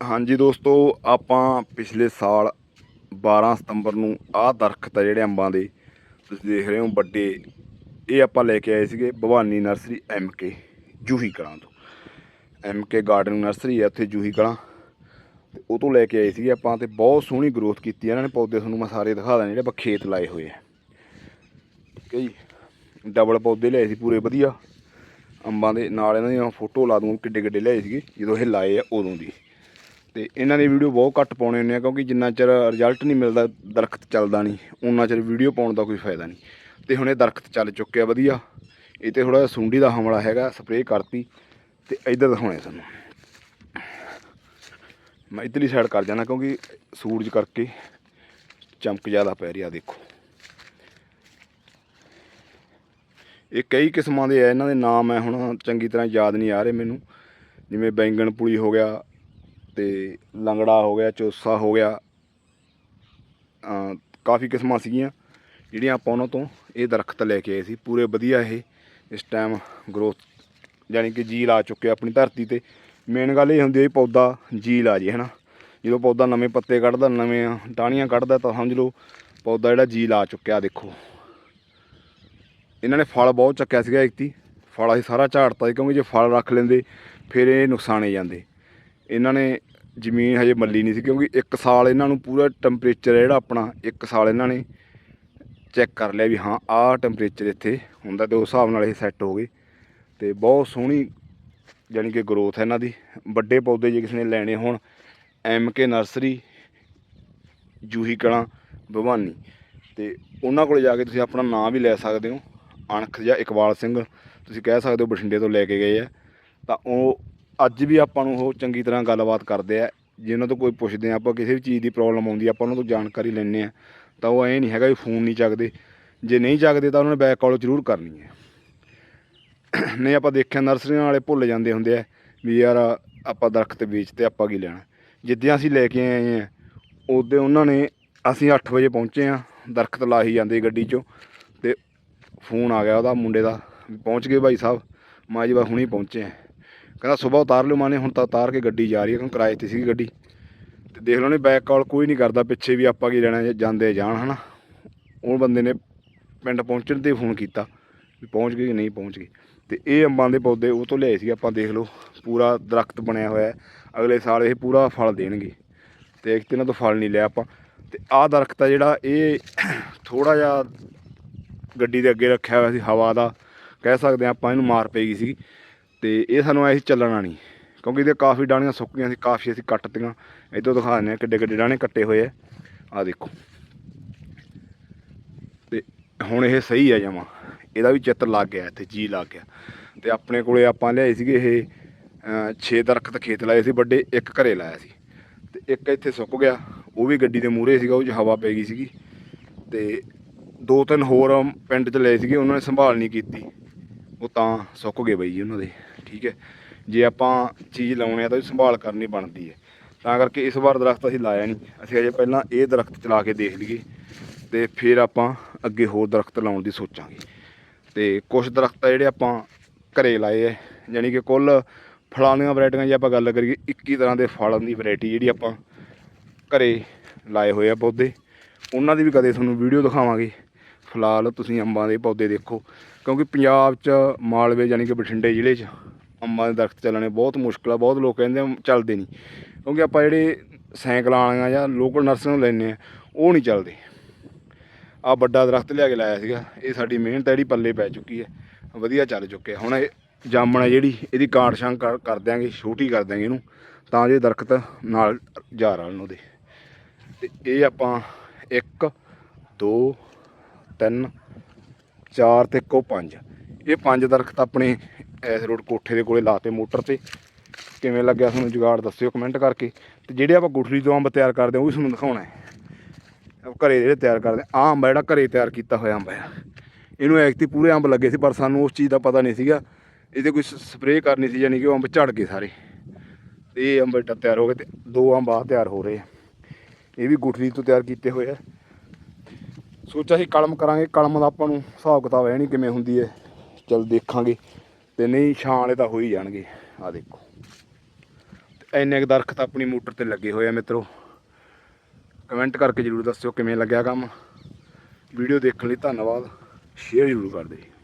ਹਾਂਜੀ ਦੋਸਤੋ, ਆਪਾਂ ਪਿਛਲੇ ਸਾਲ 12 ਸਤੰਬਰ ਨੂੰ ਆਹ ਦਰਖਤ ਆ ਜਿਹੜੇ ਅੰਬਾਂ ਦੇ, ਤੁਸੀਂ ਦੇਖ ਰਹੇ ਹੋ ਵੱਡੇ। ਇਹ ਆਪਾਂ ਲੈ ਕੇ ਆਏ ਸੀਗੇ ਭਵਾਨੀ ਨਰਸਰੀ ਕੇ, ਜੂਹੀ ਕਲਾਂ ਤੋਂ। ਕੇ ਗਾਰਡਨ ਨਰਸਰੀ ਹੈ ਉੱਥੇ ਜੂਹੀ ਕਲਾਂ। ਤੇ ਉਹ ਤੋਂ ਲੈ ਕੇ ਆਏ ਸੀਗੇ ਆਪਾਂ ਤੇ ਬਹੁਤ ਸੋਹਣੀ ਗਰੋਥ ਕੀਤੀ ਹੈ ਇਹਨਾਂ ਨੇ ਪੌਦੇ ਤੁਹਾਨੂੰ ਮੈਂ ਸਾਰੇ ਦਿਖਾ ਦਾਂ ਜਿਹੜੇ ਆਪਾਂ ਖੇਤ ਲਾਏ ਹੋਏ ਆ। ਠੀਕ ਹੈ ਜੀ? ਡਬਲ ਪੌਦੇ ਲਿਆਏ ਸੀ ਪੂਰੇ ਵਧੀਆ। ਅੰਬਾਂ ਦੇ ਨਾਲ ਇਹਨਾਂ ਦੀਆਂ ਫੋਟੋ ਲਾ ਦੂੰਗਾ ਕਿੱਡੇ ਕਿੱਡੇ ਲਿਆਏ ਸੀਗੇ, ਜਦੋਂ ਇਹ ਲਾਏ ਆ ਉਦੋਂ ਦੀ। ਤੇ ਇਹਨਾਂ ਦੇ ਵੀਡੀਓ ਬਹੁਤ ਘੱਟ ਪਾਉਣੇ ਹੁੰਦੇ ਆ, ਕਿਉਂਕਿ ਜਿੰਨਾ ਚਿਰ ਰਿਜ਼ਲਟ ਨਹੀਂ ਮਿਲਦਾ, ਦਰਖਤ ਚੱਲਦਾ ਨਹੀਂ। ਉਨਾ ਚਿਰ ਵੀਡੀਓ ਪਾਉਣ ਦਾ ਕੋਈ ਫਾਇਦਾ ਨਹੀਂ। ਤੇ ਹੁਣ ਇਹ ਦਰਖਤ ਚੱਲ ਚੁੱਕਿਆ ਵਧੀਆ। ਇਹ ਤੇ ਥੋੜਾ ਸੁੰਡੀ ਦਾ ਹਮਲਾ ਹੈਗਾ ਸਪਰੇਅ ਕਰਤੀ। ਤੇ ਇੱਧਰ ਦਿਖਾਉਣੇ ਸਾਨੂੰ ਮੈਂ ਇੱਧਰਲੀ ਸਾਈਡ ਕਰ ਜਾਣਾ, ਕਿਉਂਕਿ ਸੂਰਜ ਕਰਕੇ ਚਮਕ ਜ਼ਿਆਦਾ ਪੈ ਰਹੀ ਆ, ਦੇਖੋ। ਇਹ ਕਈ ਕਿਸਮਾਂ ਦੇ ਆ, ਇਹਨਾਂ ਦੇ ਨਾਮ ਹੈ ਹੁਣ ਚੰਗੀ ਤਰ੍ਹਾਂ ਯਾਦ ਨਹੀਂ ਆ ਰਹੇ ਮੈਨੂੰ। ਜਿਵੇਂ ਬੈਂਗਣ ਪੁਲੀ ਹੋ ਗਿਆ ਤੇ ਲੰਗੜਾ ਹੋ ਗਿਆ, ਚੋਸਾ ਹੋ ਗਿਆ ਕਾਫੀ ਕਿਸਮਾਂ ਸੀਗੀਆਂ, ਜਿਹੜੀਆਂ ਆਪਾਂ ਉਹਨਾਂ ਤੋਂ ਇਹ ਦਰਖਤ ਲੈ ਕੇ ਆਏ ਸੀ। ਪੂਰੇ ਵਧੀਆ ਇਹ, ਇਸ ਟਾਈਮ ਗਰੋਥ ਯਾਨੀ ਕਿ ਜੀਲ ਲਾ ਚੁੱਕੇ ਆਪਣੀ ਧਰਤੀ ਤੇ। ਮੇਨ ਗੱਲ ਇਹ ਹੁੰਦੀ ਹੈ ਪੌਦਾ ਜੀਲ ਲਾ ਜੇ, ਹਨਾ। ਜਦੋਂ ਪੌਦਾ ਨਵੇਂ ਪੱਤੇ ਕੱਢਦਾ, ਨਵੇਂ ਟਾਹਣੀਆਂ ਕੱਢਦਾ, ਤਾਂ ਸਮਝ ਲਓ ਪੌਦਾ ਜਿਹੜਾ ਜੀਲ ਲਾ ਚੁੱਕਿਆ ਦੇਖੋ। ਇਹਨਾਂ ਨੇ ਫਲ ਬਹੁਤ ਚੱਕਿਆ ਸੀਗਾ ਇੱਕਤੀ ਫਲ ਅਸੀਂ ਸਾਰਾ ਝਾੜਤਾ ਸੀ, ਕਿਉਂਕਿ ਜੇ ਫਲ ਰੱਖ ਲੈਂਦੇ, ਫਿਰ ਇਹ ਨੁਕਸਾਨੇ ਜਾਂਦੇ। ਇਹਨਾਂ ਨੇ ਜ਼ਮੀਨ ਹਜੇ ਮੱਲੀ ਨਹੀਂ ਸੀ ਕਿਉਂਕਿ ਇੱਕ ਸਾਲ ਇਹਨਾਂ ਨੂੰ ਪੂਰਾ ਟੈਂਪਰੇਚਰ ਹੈ ਜਿਹੜਾ ਆਪਣਾ, ਇੱਕ ਸਾਲ ਇਹਨਾਂ ਨੇ ਚੈੱਕ ਕਰ ਲਿਆ ਵੀ ਹਾਂ, ਆਹ ਟੈਂਪਰੇਚਰ ਇੱਥੇ ਹੁੰਦਾ ਤੇ ਉਸ ਹਿਸਾਬ ਨਾਲ ਇਹ ਸੈੱਟ ਹੋ ਗਏ ਤੇ ਬਹੁਤ ਸੋਹਣੀ ਜਾਣੀ ਕਿ ਗਰੋਥ ਹੈ ਇਹਨਾਂ ਦੀ। ਵੱਡੇ ਪੌਦੇ ਜੇ ਕਿਸੇ ਨੇ ਲੈਣੇ ਹੋਣ M K nursery Juhi Kalan, Bhawani ਤੇ ਉਹਨਾਂ ਕੋਲ ਜਾ ਕੇ ਤੁਸੀਂ ਆਪਣਾ ਨਾਮ ਵੀ ਲੈ ਸਕਦੇ ਹੋ। ਅਣਖ ਜਾਂ ਇਕਬਾਲ ਸਿੰਘ, ਤੁਸੀਂ ਕਹਿ ਸਕਦੇ ਹੋ ਬਠਿੰਡੇ ਤੋਂ ਲੈ ਕੇ ਗਏ ਆ। ਤਾਂ ਉਹ ਅੱਜ ਵੀ ਆਪਾਂ ਨੂੰ ਉਹ ਚੰਗੀ ਤਰ੍ਹਾਂ ਗੱਲਬਾਤ ਕਰਦੇ ਆ, ਜੇ ਉਹਨਾਂ ਤੋਂ ਕੋਈ ਪੁੱਛਦੇ ਆ, ਆਪਾਂ ਕਿਸੇ ਵੀ ਚੀਜ਼ ਦੀ ਪ੍ਰੋਬਲਮ ਆਉਂਦੀ ਆਪਾਂ ਉਹਨਾਂ ਤੋਂ ਜਾਣਕਾਰੀ ਲੈਂਦੇ ਆ, ਤਾਂ ਉਹ ਐਂ ਨਹੀਂ ਹੈਗਾ ਵੀ ਫੋਨ ਨਹੀਂ ਚੱਕਦੇ। ਜੇ ਨਹੀਂ ਚੱਕਦੇ ਤਾਂ ਉਹਨਾਂ ਨੇ ਬੈਕ ਕਾਲ ਜ਼ਰੂਰ ਕਰਨੀ ਹੈ ਨਹੀਂ, ਆਪਾਂ ਦੇਖਿਆ ਨਰਸਰੀਆਂ ਵਾਲੇ ਭੁੱਲ ਜਾਂਦੇ ਹੁੰਦੇ ਆ ਵੀ ਯਾਰ ਆਪਾਂ ਦਰਖਤ ਵੇਚਤੇ ਆਪਾਂ ਕੀ ਲੈਣਾ। ਜਿੱਦਾਂ ਅਸੀਂ ਲੈ ਕੇ ਆਏ ਆ, ਉਦੋਂ ਉਹਨਾਂ ਨੇ ਅਸੀਂ 8 ਵਜੇ ਪਹੁੰਚੇ ਆ, ਦਰਖਤ ਲਾਹੀ ਜਾਂਦੇ ਗੱਡੀ 'ਚੋਂ, ਤੇ ਫੋਨ ਆ ਗਿਆ ਉਹਦਾ ਮੁੰਡੇ ਦਾ ਪਹੁੰਚ ਗਏ ਭਾਈ ਸਾਹਿਬ। ਮਾਂ ਜੀ ਬਾ ਹੁਣੀ ਪਹੁੰਚੇ ਆ। ਕਹਿੰਦਾ ਸਵੇਰ ਉਤਾਰ ਲਿਓ ਮਾਨੇ ਹੁਣ ਤਾਂ ਉਤਾਰ ਕੇ ਗੱਡੀ ਜਾ ਰਹੀ ਹੈ ਕਿਉਂ ਕਿਰਾਏ ਤੇ ਸੀਗੀ ਗੱਡੀ। ਤੇ ਦੇਖ ਲਓ ਨੇ ਬੈਕ ਕਾਲ ਕੋਈ ਨਹੀਂ ਕਰਦਾ, ਪਿੱਛੇ ਵੀ ਆਪਾਂ ਕੀ ਲੈਣਾ, ਜਾਂਦੇ ਜਾਣ, ਹਨਾ। ਉਹ ਬੰਦੇ ਨੇ ਪਿੰਡ ਪਹੁੰਚਣ ਤੇ ਫੋਨ ਕੀਤਾ, ਵੀ ਪਹੁੰਚ ਗਏ ਕਿ ਨਹੀਂ ਪਹੁੰਚ ਗਏ ਤੇ ਇਹ ਅੰਬਾਂ ਦੇ ਪੌਦੇ ਉਹ ਤੋਂ ਲਿਆਏ ਸੀ ਆਪਾਂ ਦੇਖ ਲਓ, ਪੂਰਾ ਦਰਖਤ ਬਣਿਆ ਹੋਇਆ ਅਗਲੇ ਸਾਲ ਇਹ ਪੂਰਾ ਫਲ ਦੇਣਗੇ। ਤੇ ਇੱਕ ਇਹਨਾਂ ਤੋਂ ਫਲ ਨਹੀਂ ਲਿਆ ਆਪਾਂ। ਤੇ ਆਹ ਦਰਖਤ ਆ ਜਿਹੜਾ, ਇਹ ਥੋੜਾ ਜਿਹਾ ਗੱਡੀ ਦੇ ਅੱਗੇ ਰੱਖਿਆ ਹੋਇਆ ਸੀ, ਹਵਾ ਦਾ। ਕਹਿ ਸਕਦੇ ਹਾਂ ਆਪਾਂ ਇਹਨੂੰ ਮਾਰ ਪਈ ਗਈ ਸੀ ਤੇ ਇਹ ਸਾਨੂੰ ਐਸੀ ਚੱਲਣਾ ਨਹੀਂ, ਕਿਉਂਕਿ ਇਹਦੇ ਕਾਫੀ ਡਾਣੀਆਂ ਸੁੱਕ ਗਈਆਂ ਸੀ, ਕਾਫੀ ਅਸੀਂ ਕੱਟਤੀਆਂ। ਇੱਧਰ ਦਿਖਾ ਦਿੰਦੇ ਹਾਂ ਕਿੱਡੇ ਕਿੱਡੇ ਡਾਣੇ ਕੱਟੇ ਹੋਏ ਆ। ਆ ਦੇਖੋ। ਤੇ ਹੁਣ ਇਹ ਸਹੀ ਆ ਜਮਾ। ਇਹਦਾ ਵੀ ਚਿੱਤ ਲੱਗ ਗਿਆ, ਇੱਥੇ ਜੀ ਲੱਗ ਗਿਆ। ਤੇ ਆਪਣੇ ਕੋਲੇ ਆਪਾਂ ਲਿਆਏ ਸੀਗੇ ਇਹ 6 ਦਰਖਤ ਖੇਤ ਲਾਏ ਸੀ ਵੱਡੇ, ਇੱਕ ਘਰੇ ਲਾਇਆ ਸੀ। ਤੇ ਇੱਕ ਇੱਥੇ ਸੁੱਕ ਗਿਆ, ਉਹ ਵੀ ਗੱਡੀ ਦੇ ਮੂਹਰੇ ਸੀਗਾ, ਉਹ 'ਚ ਹਵਾ ਪੈ ਗਈ ਸੀਗੀ। ਤੇ ਦੋ ਤਿੰਨ ਹੋਰ ਪਿੰਡ 'ਚ ਲਏ ਸੀਗੇ, ਉਹਨਾਂ ਨੇ ਸੰਭਾਲ ਨਹੀਂ ਕੀਤੀ। ਉਹ ਤਾਂ ਸੁੱਕ ਗਏ ਬਈ ਜੀ ਉਹਨਾਂ ਦੇ, ਠੀਕ ਹੈ। ਜੇ ਆਪਾਂ ਚੀਜ਼ ਲਾਉਣੇ ਆ ਤਾਂ ਉਹਦੀ ਸੰਭਾਲ ਕਰਨੀ ਬਣਦੀ ਹੈ। ਤਾਂ ਕਰਕੇ ਇਸ ਵਾਰ ਦਰਖਤ ਅਸੀਂ ਲਾਇਆ ਨਹੀਂ। ਅਸੀਂ ਅਜੇ ਪਹਿਲਾਂ ਇਹ ਦਰਖਤ ਚਲਾ ਕੇ ਦੇਖ ਲਈਏ ਤੇ ਫਿਰ ਆਪਾਂ ਅੱਗੇ ਹੋਰ ਦਰਖਤ ਲਾਉਣ ਦੀ ਸੋਚਾਂਗੇ। ਤੇ ਕੁਝ ਦਰਖਤ ਆ ਜਿਹੜੇ ਆਪਾਂ ਘਰੇ ਲਾਏ ਐ ਯਾਨੀ ਕਿ ਕੁੱਲ ਫਲਾਂ ਦੀਆਂ ਵੈਰਾਈਟੀਆਂ ਜੇ ਆਪਾਂ ਗੱਲ ਕਰੀਏ 21 ਤਰ੍ਹਾਂ ਦੇ ਫਲਾਂ ਦੀ ਵੈਰਾਈਟੀ ਜਿਹੜੀ ਆਪਾਂ ਘਰੇ ਲਾਏ ਹੋਏ ਆ ਪੌਦੇ। ਉਹਨਾਂ ਦੀ ਵੀ ਕਦੇ ਤੁਹਾਨੂੰ ਵੀਡੀਓ ਦਿਖਾਵਾਂਗੇ। ਫਿਲਹਾਲ ਤੁਸੀਂ ਅੰਬਾਂ ਦੇ ਪੌਦੇ ਦੇਖੋ, ਕਿਉਂਕਿ ਪੰਜਾਬ 'ਚ ਮਾਲਵੇ ਯਾਨੀ ਕਿ ਬਠਿੰਡੇ ਜ਼ਿਲ੍ਹੇ 'ਚ ਅੰਬਾਂ ਦੇ ਦਰਖਤ ਚੱਲਣੇ ਬਹੁਤ ਮੁਸ਼ਕਲ ਆ, ਬਹੁਤ ਲੋਕ ਕਹਿੰਦੇ ਆ ਚੱਲਦੇ ਨਹੀਂ, ਕਿਉਂਕਿ ਆਪਾਂ ਜਿਹੜੇ ਸਾਈਕਲਾਂ ਵਾਲੀਆਂ ਜਾਂ ਲੋਕਲ ਨਰਸਰੀਆਂ ਨੂੰ ਲੈਂਦੇ ਆ, ਉਹ ਨਹੀਂ ਚੱਲਦੇ। ਆ ਵੱਡਾ ਦਰਖਤ ਲਿਆ ਕੇ ਲਾਇਆ ਸੀਗਾ, ਇਹ ਸਾਡੀ ਮਿਹਨਤ ਆ, ਜਿਹੜੀ ਪੱਲੇ ਪੈ ਚੁੱਕੀ ਹੈ ਵਧੀਆ ਚੱਲ ਚੁੱਕਿਆ। ਹੁਣ ਇਹ ਜਾਮਣ ਹੈ ਜਿਹੜੀ, ਇਹਦੀ ਕਾਟ ਛਾਂਗ ਕਰ ਕਰ ਦਿਆਂਗੇ, ਛੋਟੀ ਕਰ ਦਿਆਂਗੇ ਇਹਨੂੰ, ਤਾਂ ਜੇ ਦਰਖਤ ਨਾਲ ਜਾ ਰਲਣ ਉਹਦੇ। ਤੇ ਇਹ ਆਪਾਂ 1 2 3 4 ਤੇ ਇੱਕੋ 5 ਇਹ ਪੰਜ ਦਰਖਤ ਆਪਣੇ ਇਸ ਰੋਡ ਕੋਠੇ ਦੇ ਕੋਲੇ ਲਾਤੇ ਮੋਟਰ ਤੇ। ਕਿਵੇਂ ਲੱਗਿਆ ਤੁਹਾਨੂੰ ਜੁਗਾੜ ਦੱਸਿਓ ਕਮੈਂਟ ਕਰਕੇ। ਤੇ ਜਿਹੜੇ ਆਪਾਂ ਗੁਠਲੀ ਤੋਂ ਅੰਬ ਤਿਆਰ ਕਰਦੇ ਹਾਂ ਉਹ ਵੀ ਤੁਹਾਨੂੰ ਦਿਖਾਉਣਾ ਹੈ। ਘਰੇ ਜਿਹੜੇ ਤਿਆਰ ਕਰਦੇ ਆ ਅੰਬ ਜਿਹੜਾ ਘਰੇ ਤਿਆਰ ਕੀਤਾ ਹੋਇਆ ਅੰਬ ਹੈ ਇਹਨੂੰ ਐਕਤੀ ਪੂਰੇ ਅੰਬ ਲੱਗੇ ਸੀ, ਪਰ ਸਾਨੂੰ ਉਸ ਚੀਜ਼ ਦਾ ਪਤਾ ਨਹੀਂ ਸੀਗਾ। ਇਹਦੇ ਕੋਈ ਸਪਰੇਅ ਕਰਨੀ ਸੀ, ਯਾਨੀ ਕਿ ਉਹ ਅੰਬ ਝੜ ਗਏ ਸਾਰੇ। ਤੇ ਇਹ ਅੰਬ ਤਿਆਰ ਹੋ ਗਏ ਤੇ ਦੋ ਅੰਬ ਆ ਤਿਆਰ ਹੋ ਰਹੇ ਆ। ਇਹ ਵੀ ਗੁਠਲੀ ਤੋਂ ਤਿਆਰ ਕੀਤੇ ਹੋਏ ਆ। ਸੋਚਿਆ ਸੀ ਕਲਮ ਕਰਾਂਗੇ, ਕਲਮ ਦਾ ਆਪਾਂ ਨੂੰ ਹਿਸਾਬ ਕਿਤਾਬ ਹੈ ਨਹੀਂ ਕਿਵੇਂ ਹੁੰਦੀ ਹੈ। ਚਲ ਦੇਖਾਂਗੇ ਤੇ ਨਹੀਂ ਛਾਂ ਵਾਲੇ ਤਾਂ ਹੋ ਹੀ ਜਾਣਗੇ। ਆ ਦੇਖੋ। ਇੰਨੇ ਕੁ ਦਰਖਤ ਆਪਣੀ ਮੋਟਰ ਤੇ ਲੱਗੇ ਹੋਏ ਆ ਮਿੱਤਰੋ। ਕਮੈਂਟ ਕਰਕੇ ਜਰੂਰ ਦੱਸਿਓ ਕਿਵੇਂ ਲੱਗਿਆ ਕੰਮ। ਵੀਡੀਓ ਦੇਖਣ ਲਈ ਧੰਨਵਾਦ। ਸ਼ੇਅਰ ਜਰੂਰ ਕਰ ਦਿਓ।